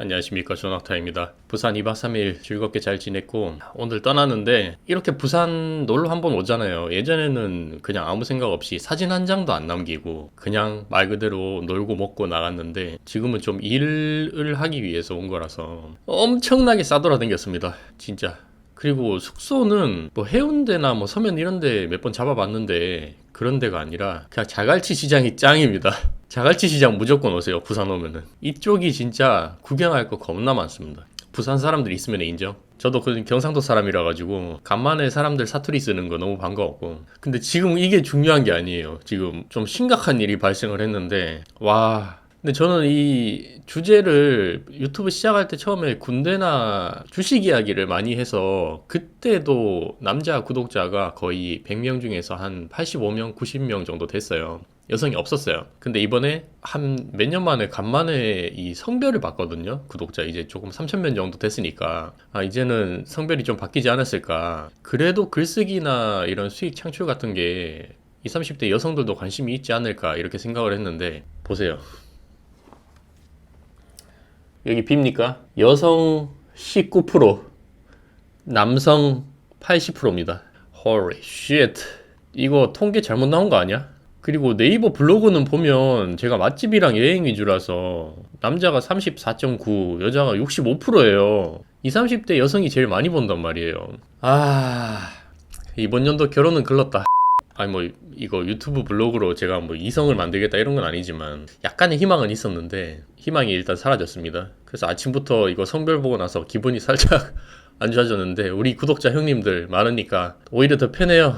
안녕하십니까 조낙타입니다. 부산 2박 3일 즐겁게 잘 지냈고 오늘 떠나는데 이렇게 부산 놀러 한번 오잖아요. 예전에는 그냥 아무 생각 없이 사진 한 장도 안 남기고 그냥 말 그대로 놀고 먹고 나갔는데 지금은 좀 일을 하기 위해서 온 거라서 엄청나게 싸돌아다녔습니다. 진짜. 그리고 숙소는 뭐 해운대나 뭐 서면 이런 데 몇 번 잡아봤는데 그런 데가 아니라 그냥 자갈치 시장이 짱입니다. 자갈치 시장 무조건 오세요. 부산 오면은. 이쪽이 진짜 구경할 거 겁나 많습니다. 부산 사람들 있으면 인정. 저도 그 경상도 사람이라 가지고 간만에 사람들 사투리 쓰는 거 너무 반가웠고. 근데 지금 이게 중요한 게 아니에요. 지금 좀 심각한 일이 발생을 했는데 와 근데 저는 이 주제를 유튜브 시작할 때 처음에 군대나 주식 이야기를 많이 해서 그때도 남자 구독자가 거의 100명 중에서 한 85명, 90명 정도 됐어요. 여성이 없었어요. 근데 이번에 한 몇 년 만에 간만에 이 성별을 봤거든요. 구독자 이제 조금 3,000명 정도 됐으니까 아 이제는 성별이 좀 바뀌지 않았을까. 그래도 글쓰기나 이런 수익 창출 같은 게 20, 30대 여성들도 관심이 있지 않을까 이렇게 생각을 했는데 보세요. 여기 빕니까? 여성 19%, 남성 80%입니다. Holy shit. 이거 통계 잘못 나온 거 아니야? 그리고 네이버 블로그는 보면 제가 맛집이랑 여행 위주라서 남자가 34.9, 여자가 65%예요. 20, 30대 여성이 제일 많이 본단 말이에요. 아, 이번 연도 결혼은 글렀다. 아니 뭐 이거 유튜브 블로그로 제가 뭐 이성을 만들겠다 이런 건 아니지만 약간의 희망은 있었는데 희망이 일단 사라졌습니다. 그래서 아침부터 이거 성별 보고 나서 기분이 살짝 안 좋아졌는데 우리 구독자 형님들 많으니까 오히려 더 편해요.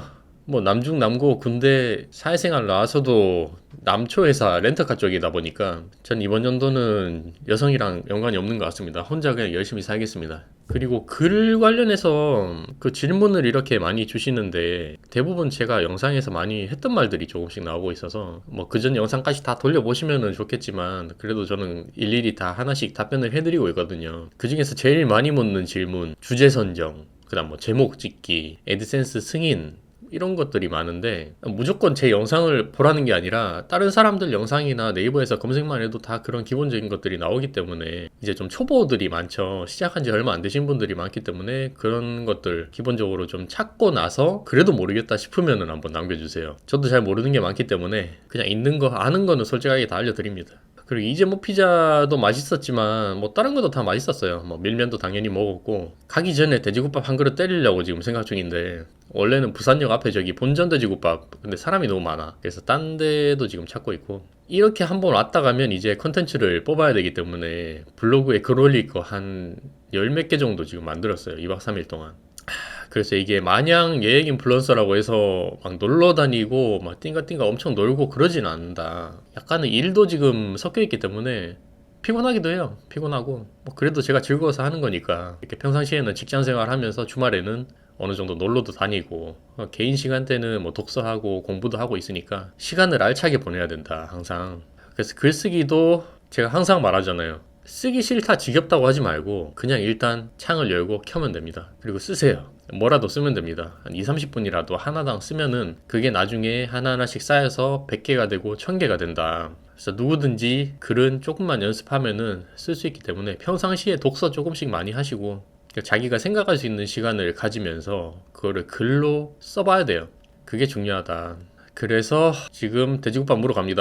뭐 남중 남고 군대 사회생활 나와서도 남초 회사 렌터카 쪽이다 보니까 전 이번 연도는 여성이랑 연관이 없는 것 같습니다. 혼자 그냥 열심히 살겠습니다. 그리고 글 관련해서 그 질문을 이렇게 많이 주시는데 대부분 제가 영상에서 많이 했던 말들이 조금씩 나오고 있어서 뭐 그전 영상까지 다 돌려보시면은 좋겠지만 그래도 저는 일일이 다 하나씩 답변을 해드리고 있거든요. 그 중에서 제일 많이 묻는 질문 주제 선정 그 다음 뭐 제목 짓기 애드센스 승인 이런 것들이 많은데 무조건 제 영상을 보라는 게 아니라 다른 사람들 영상이나 네이버에서 검색만 해도 다 그런 기본적인 것들이 나오기 때문에 이제 좀 초보들이 많죠. 시작한 지 얼마 안 되신 분들이 많기 때문에 그런 것들 기본적으로 좀 찾고 나서 그래도 모르겠다 싶으면은 한번 남겨주세요. 저도 잘 모르는 게 많기 때문에 그냥 있는 거 아는 거는 솔직하게 다 알려드립니다. 그리고 이재모 피자도 맛있었지만 뭐 다른 것도 다 맛있었어요. 뭐 밀면도 당연히 먹었고 가기 전에 돼지국밥 한 그릇 때리려고 지금 생각 중인데 원래는 부산역 앞에 저기 본전 돼지국밥 근데 사람이 너무 많아. 그래서 딴 데도 지금 찾고 있고 이렇게 한번 왔다 가면 이제 컨텐츠를 뽑아야 되기 때문에 블로그에 글 올릴 거 한 열 몇 개 정도 지금 만들었어요. 2박 3일 동안. 그래서 이게 마냥 여행 인플루언서라고 해서 막 놀러 다니고 막 띵가띵가 엄청 놀고 그러진 않는다. 약간은 일도 지금 섞여 있기 때문에 피곤하기도 해요. 피곤하고 뭐 그래도 제가 즐거워서 하는 거니까 이렇게 평상시에는 직장 생활하면서 주말에는 어느 정도 놀러도 다니고 어, 개인 시간 때는 뭐 독서하고 공부도 하고 있으니까 시간을 알차게 보내야 된다 항상. 그래서 글쓰기도 제가 항상 말하잖아요. 쓰기 싫다 지겹다고 하지 말고 그냥 일단 창을 열고 켜면 됩니다. 그리고 쓰세요. 뭐라도 쓰면 됩니다. 한 2, 30분이라도 하나당 쓰면은 그게 나중에 하나하나씩 쌓여서 100개가 되고 1000개가 된다. 그래서 누구든지 글은 조금만 연습하면은 쓸 수 있기 때문에 평상시에 독서 조금씩 많이 하시고 그러니까 자기가 생각할 수 있는 시간을 가지면서 그거를 글로 써봐야 돼요. 그게 중요하다. 그래서 지금 돼지국밥 물어 갑니다.